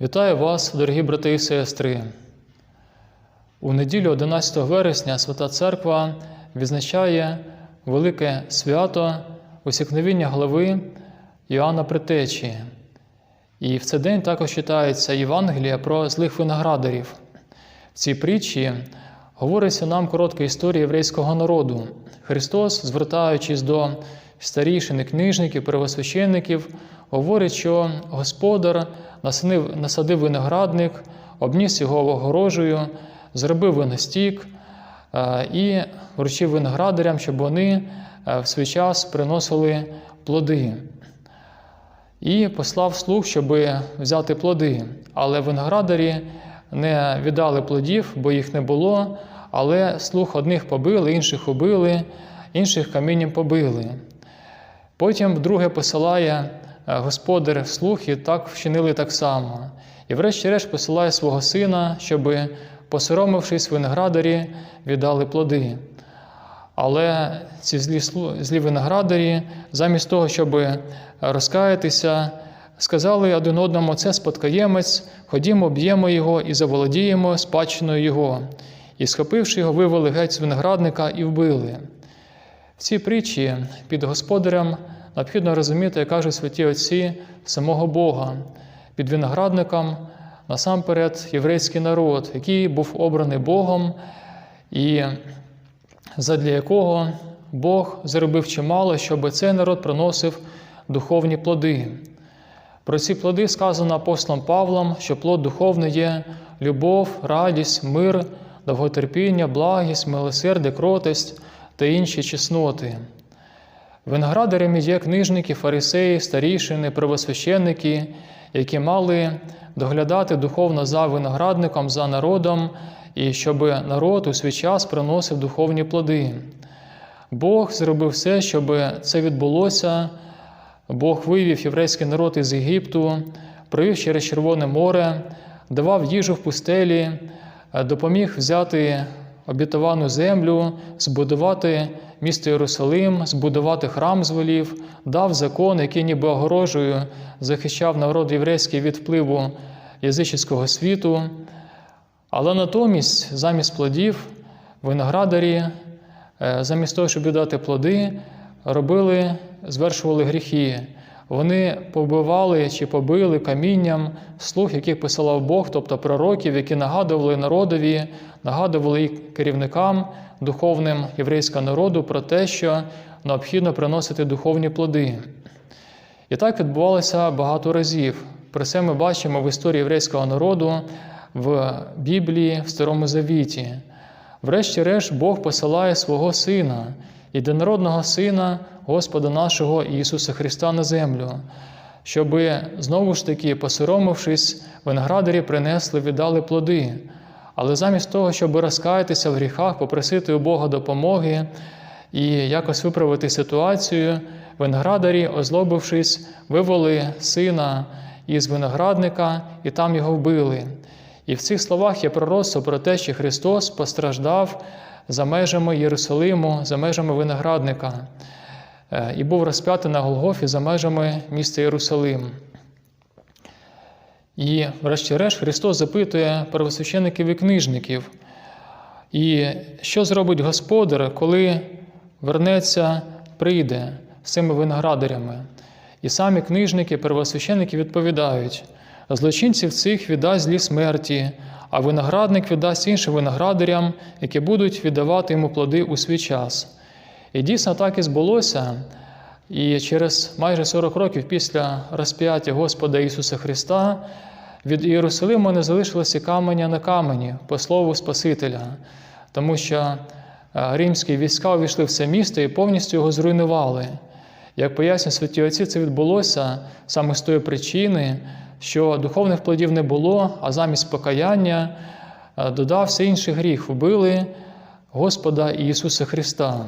Вітаю вас, дорогі брати і сестри. У неділю 11 вересня Свята Церква відзначає велике свято усікновіння глави Іоанна Притечі. І в цей день також читається Євангелія про злих виноградарів. В цій притчі говориться нам коротка історія єврейського народу. Христос, звертаючись до старішин і книжників, первосвященників, говорить, що господар насадив, насадив виноградник, обніс його огорожею, зробив виностік е, і вручив виноградарям, щоб вони е, в свій час приносили плоди. І послав слуг, щоб взяти плоди. Але виноградарі не віддали плодів, бо їх не було. Але слуг одних побили, інших убили, інших камінням побили. Потім вдруге посилає господар слуг, і так вчинили так само. І врешті-решт посилає свого сина, щоб, посоромившись виноградарі, віддали плоди. Але ці злі, злі виноградарі, замість того, щоб розкаятися, сказали один одному: це спадкоємець, ходімо, б'ємо його і заволодіємо спадщиною його. І, схопивши його, вивели геть з виноградника і вбили. В цій притчі під господарем необхідно розуміти, як кажуть святі отці самого Бога, під виноградником насамперед єврейський народ, який був обраний Богом, і задля якого Бог зробив чимало, щоб цей народ приносив духовні плоди. Про ці плоди сказано апостолом Павлом, що плод духовний є любов, радість, мир, довготерпіння, благість, милосердя, кротость та інші чесноти. Виноградарями є книжники, фарисеї, старішини, правосвященники, які мали доглядати духовно за виноградником, за народом, і щоб народ у свій час приносив духовні плоди. Бог зробив все, щоб це відбулося. Бог вивів єврейський народ із Єгипту, провів через Червоне море, давав їжу в пустелі, допоміг взяти обітовану землю, збудувати місто Єрусалим, збудувати храм звелів, дав закон, який ніби огорожею захищав народ єврейський від впливу язичського світу. Але натомість, замість плодів, виноградарі, е, замість того, щоб віддати плоди, робили, звершували гріхи. Вони побивали чи побили камінням слуг, яких посилав Бог, тобто пророків, які нагадували народові, нагадували керівникам духовним єврейського народу про те, що необхідно приносити духовні плоди. І так відбувалося багато разів. Про це ми бачимо в історії єврейського народу в Біблії, в Старому Завіті. Врешті-решт, Бог посилає свого Сина, єдинородного Сина Господа нашого Ісуса Христа на землю, щоб знову ж таки, посоромившись, виноградарі принесли, віддали плоди. Але замість того, щоб розкаятися в гріхах, попросити у Бога допомоги і якось виправити ситуацію, виноградарі, озлобившись, вивели сина із виноградника і там його вбили. І в цих словах є пророцтво про те, що Христос постраждав за межами Єрусалиму, за межами виноградника, е, і був розп'ятий на Голгофі за межами міста Єрусалим. І, врешті-решт, Христос запитує первосвящеників і книжників, і що зробить Господар, коли вернеться, прийде з цими виноградарями? І самі книжники, первосвященники відповідають: злочинців цих віддасть злі смерті, а виноградник віддасть іншим виноградарям, які будуть віддавати йому плоди у свій час. І дійсно так і збулося. І через майже 40 років після розп'яття Господа Ісуса Христа від Єрусалиму не залишилося каменя на камені по слову Спасителя, тому що е, римські війська увійшли в це місто і повністю його зруйнували. Як пояснюють святі отці, це відбулося саме з тої причини, що духовних плодів не було, а замість покаяння е, додався інший гріх вбили Господа Ісуса Христа.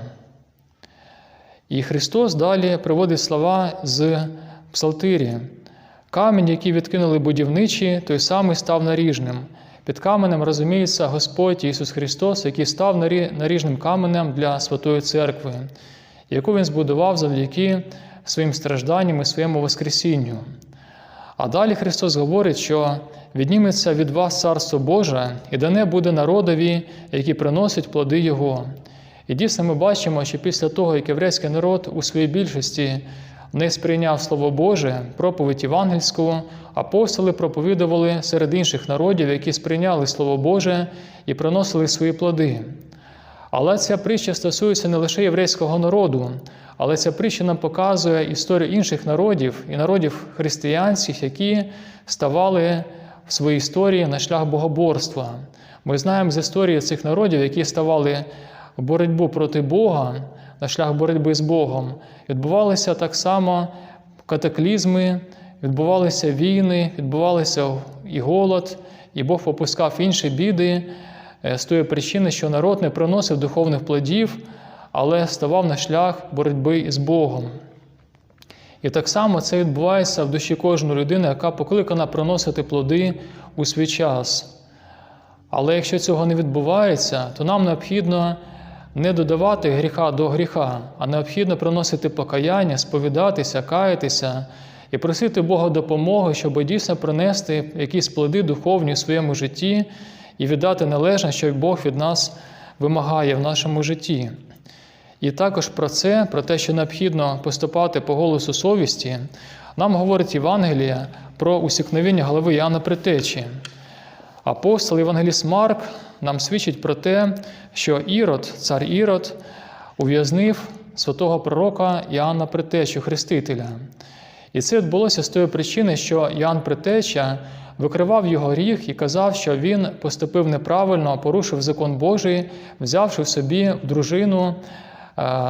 І Христос далі приводить слова з Псалтирі. Камінь, який відкинули будівничі, той самий став наріжним. Під каменем розуміється Господь Ісус Христос, який став наріжним каменем для Святої Церкви, яку Він збудував завдяки своїм стражданням і своєму Воскресінню. А далі Христос говорить, що відніметься від вас царство Боже, і дане буде народові, які приносять плоди Його. І дійсно ми бачимо, що після того, як єврейський народ у своїй більшості не сприйняв Слово Боже, проповідь євангельську, апостоли проповідували серед інших народів, які сприйняли Слово Боже і приносили свої плоди. Але ця притча стосується не лише єврейського народу, але ця притча нам показує історію інших народів і народів християнських, які ставали в своїй історії на шлях богоборства. Ми знаємо з історії цих народів, які ставали в боротьбу проти Бога, на шлях боротьби з Богом. Відбувалися так само катаклізми, відбувалися війни, відбувалися і голод, і Бог попускав інші біди е, з тої причини, що народ не приносив духовних плодів, але ставав на шлях боротьби із Богом. І так само це відбувається в душі кожної людини, яка покликана приносити плоди у свій час. Але якщо цього не відбувається, то нам необхідно не додавати гріха до гріха, а необхідно приносити покаяння, сповідатися, каятися і просити Бога допомоги, щоб дійсно принести якісь плоди духовні в своєму житті і віддати належне, що Бог від нас вимагає в нашому житті. І також про це, про те, що необхідно поступати по голосу совісті, нам говорить Євангелія про усікновення голови Яна Притечі. Апостол Євангеліст Марк нам свідчить про те, що Ірод, цар Ірод, ув'язнив святого пророка Іоанна Притечу, Хрестителя. І це відбулося з тої причини, що Іоанн Притеча викривав його гріх і казав, що він поступив неправильно, порушив закон Божий, взявши в собі дружину,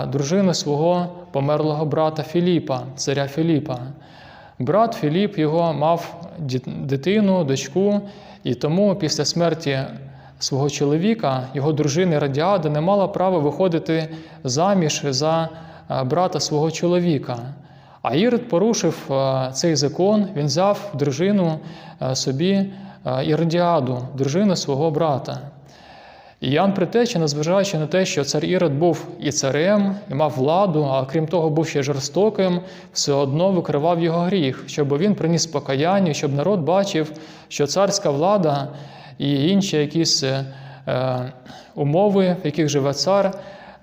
дружину свого померлого брата Філіпа, царя Філіпа. Брат Філіп його мав дитину, дочку, і тому після смерті свого чоловіка, його дружини Радіада не мала права виходити заміж за брата свого чоловіка. А Ірод порушив цей закон, він взяв дружину собі Іродіаду, дружину свого брата. І Ян Притеча, незважаючи на те, що цар Ірод був і царем, і мав владу, а крім того, був ще жорстоким, все одно викривав його гріх, щоб він приніс покаяння, щоб народ бачив, що царська влада і інші якісь е, умови, в яких живе цар,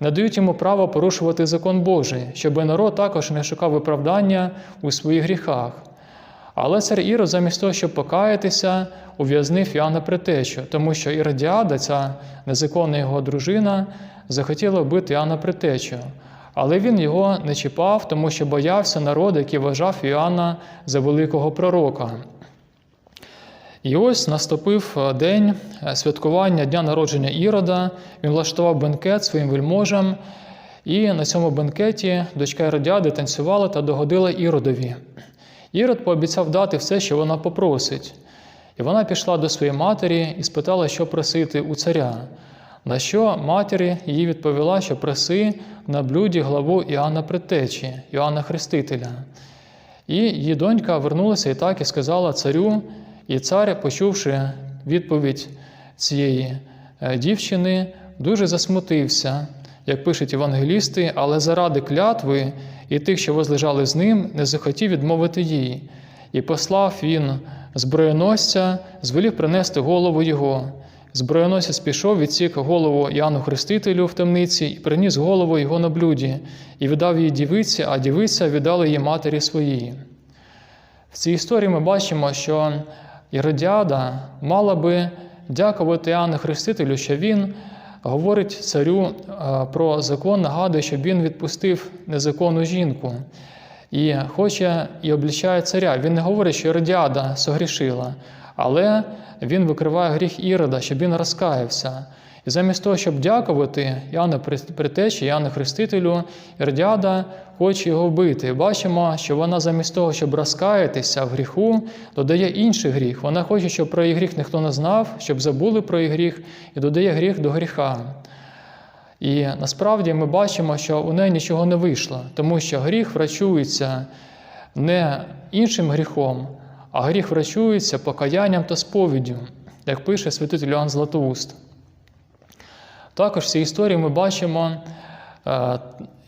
не дають йому право порушувати закон Божий, щоб народ також не шукав виправдання у своїх гріхах. Але цар Ірод, замість того, щоб покаятися, ув'язнив Іоанна Притечу, тому що Іродіада, ця незаконна його дружина, захотіла вбити Іоанна Притечу. Але він його не чіпав, тому що боявся народу, який вважав Іоанна за великого пророка. І ось наступив е, день е, святкування дня народження Ірода. Він влаштував бенкет своїм вельможам, і на цьому бенкеті дочка Іродіади танцювала та догодила Іродові. Ірод пообіцяв дати все, що вона попросить. І вона пішла до своєї матері і спитала, що просити у царя. На що матері їй відповіла, що проси на блюді главу Іоанна Предтечі, Іоанна Хрестителя. І її донька вернулася і так і сказала царю, і цар, почувши відповідь цієї е, дівчини, дуже засмутився, як пишуть євангелісти, але заради клятви і тих, що возлежали з ним, не захотів відмовити їй. І послав він зброєносця, звелів принести голову його. Зброєносець пішов, відсік голову Яну Хрестителю в темниці і приніс голову його на блюді, і віддав її дівиці, а дівиця віддала її матері своїй. В цій історії ми бачимо, що Іродіада мала би дякувати Іоанну Хрестителю, що він говорить царю е, про закон, нагадує, щоб він відпустив незаконну жінку. І хоче і облічає царя. Він не говорить, що Іродіада согрішила, але він викриває гріх Ірода, щоб він розкаявся. І замість того, щоб дякувати Іоанну Притечі, Іоанну Хрестителю, Іродіада хоче його вбити. бачимо, що вона замість того, щоб розкаятися в гріху, додає інший гріх. Вона хоче, щоб про її гріх ніхто не знав, щоб забули про її гріх, і додає гріх до гріха. І насправді ми бачимо, що у неї нічого не вийшло, тому що гріх врачується не іншим гріхом, а гріх врачується покаянням та сповіддю, як пише святитель Іоанн Златоуст. Також в цій історії ми бачимо е,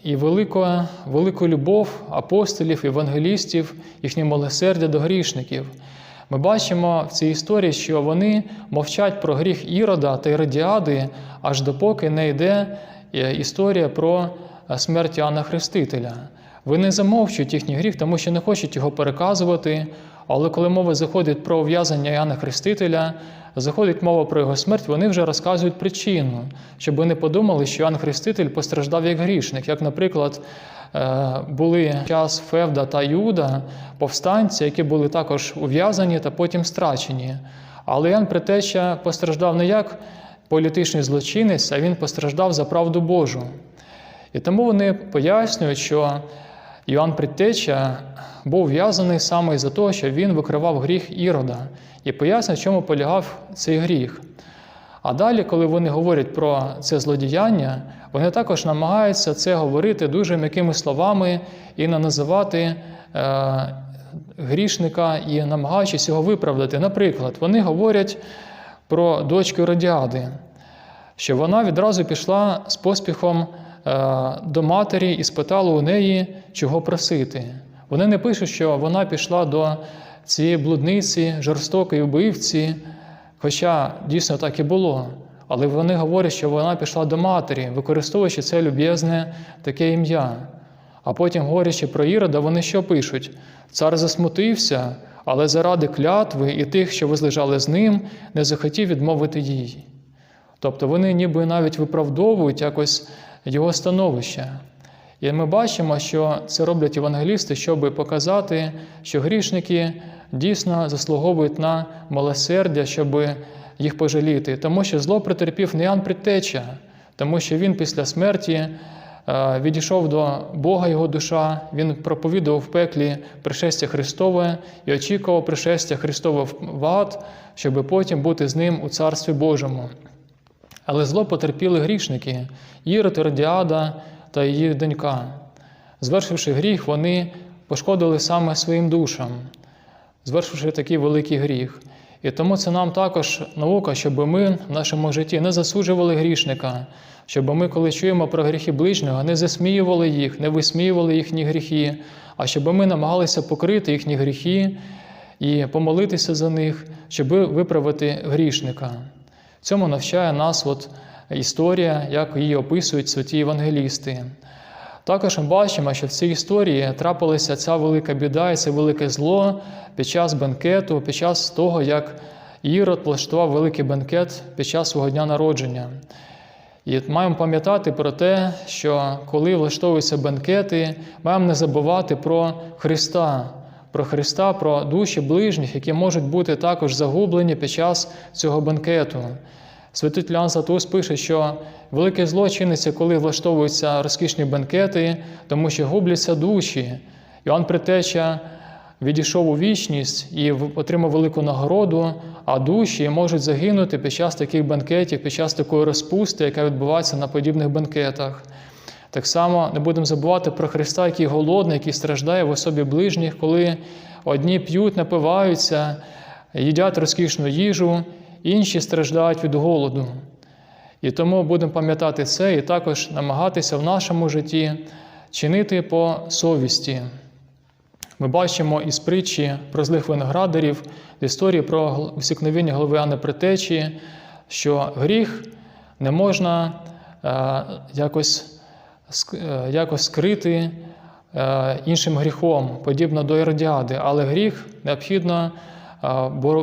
і велику, велику любов апостолів, євангелістів, їхнє милосердя до грішників. Ми бачимо в цій історії, що вони мовчать про гріх Ірода та Іродіади, аж допоки не йде е, історія про е, смерть Іоанна Хрестителя. Вони замовчують їхній гріх, тому що не хочуть його переказувати. Але коли мова заходить про ув'язання Іоанна Хрестителя, заходить мова про його смерть, вони вже розказують причину, щоб ви не подумали, що Іоанн Хреститель постраждав як грішник, як, наприклад, е, були час Февда та Юда, повстанці, які були також ув'язані та потім страчені. Але Іоанн Предтеча постраждав не як політичний злочинець, а він постраждав за правду Божу. І тому вони пояснюють, що Іоанн Предтеча був в'язаний саме за того, що він викривав гріх Ірода, і пояснюють, в чому полягав цей гріх. А далі, коли вони говорять про це злодіяння, вони також намагаються це говорити дуже м'якими словами і не називати е, грішника і намагаючись його виправдати. Наприклад, вони говорять про дочку Родіади, що вона відразу пішла з поспіхом до матері і спитала у неї, чого просити. Вони не пишуть, що вона пішла до цієї блудниці, жорстокої вбивці, хоча дійсно так і було. Але вони говорять, що вона пішла до матері, використовуючи це люб'язне таке ім'я. А потім, говорячи про Ірода, вони що пишуть? Цар засмутився, але заради клятви і тих, що возлежали з ним, не захотів відмовити їй. Тобто вони ніби навіть виправдовують якось його становище. І ми бачимо, що це роблять євангелісти, щоб показати, що грішники дійсно заслуговують на милосердя, щоб їх пожаліти. Тому що зло претерпів не Ян тому що він після смерті е, відійшов до Бога його душа, він проповідував в пеклі пришестя Христове і очікував пришестя Христове в ад, щоб потім бути з ним у Царстві Божому. Але зло потерпіли грішники Ірод, Іродіада та її донька. Звершивши гріх, вони пошкодили саме своїм душам, звершивши такий великий гріх. І тому це нам також наука, щоб ми в нашому житті не засуджували грішника, щоб ми, коли чуємо про гріхи ближнього, не засміювали їх, не висміювали їхні гріхи, а щоб ми намагалися покрити їхні гріхи і помолитися за них, щоб виправити грішника. Цьому навчає нас от історія, як її описують святі євангелісти. Також ми бачимо, що в цій історії трапилася ця велика біда і це велике зло під час бенкету, під час того, як Ірод влаштував великий бенкет під час свого дня народження. І маємо пам'ятати про те, що коли влаштовуються бенкети, маємо не забувати про Христа, про Христа, про душі ближніх, які можуть бути також загублені під час цього бенкету. Святий Лян Златоуст пише, що велике зло чиниться, коли влаштовуються розкішні бенкети, тому що губляться душі. Іоанн Притеча відійшов у вічність і отримав велику нагороду, а душі можуть загинути під час таких бенкетів, під час такої розпусти, яка відбувається на подібних бенкетах. Так само не будемо забувати про Христа, який голодний, який страждає в особі ближніх, коли одні п'ють, напиваються, їдять розкішну їжу, інші страждають від голоду. І тому будемо пам'ятати це і також намагатися в нашому житті чинити по совісті. Ми бачимо із притчі про злих виноградарів, з історії про всікновіння голови Анни Притечі, що гріх не можна е, якось, якось скрити е, іншим гріхом, подібно до Іродіади, але гріх необхідно е,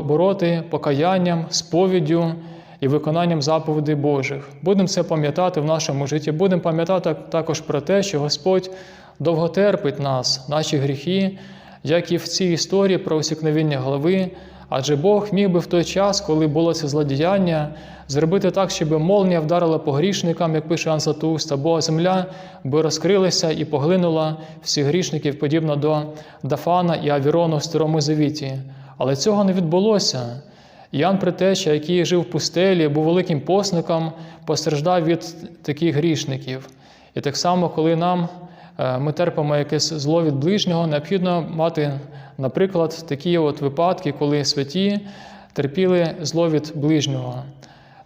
бороти покаянням, сповіддю і виконанням заповідей Божих. Будемо це пам'ятати в нашому житті. Будемо пам'ятати також про те, що Господь довго терпить нас, наші гріхи, як і в цій історії про усікновіння голови. Адже Бог міг би в той час, коли було це злодіяння, зробити так, щоб молнія вдарила по грішникам, як пише Ансатуст, або земля би розкрилася і поглинула всіх грішників, подібно до Дафана і Авірону в Старому Завіті. Але цього не відбулося. Ян Притеча, який жив в пустелі, був великим посником, постраждав від таких грішників. І так само, коли нам ми терпимо якесь зло від ближнього, необхідно мати, наприклад, такі от випадки, коли святі терпіли зло від ближнього.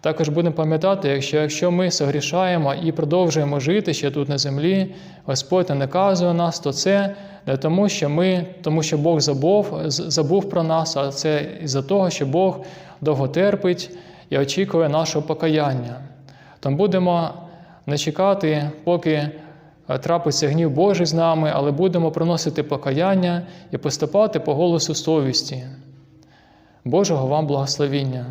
Також будемо пам'ятати, якщо, якщо ми согрішаємо і продовжуємо жити ще тут на землі, Господь не наказує нас, то це не тому, що ми, тому що Бог забув, забув про нас, а це із-за того, що Бог довго терпить і очікує нашого покаяння. Тому будемо не чекати, поки е, трапиться гнів Божий з нами, але будемо приносити покаяння і поступати по голосу совісті. Божого вам благословіння!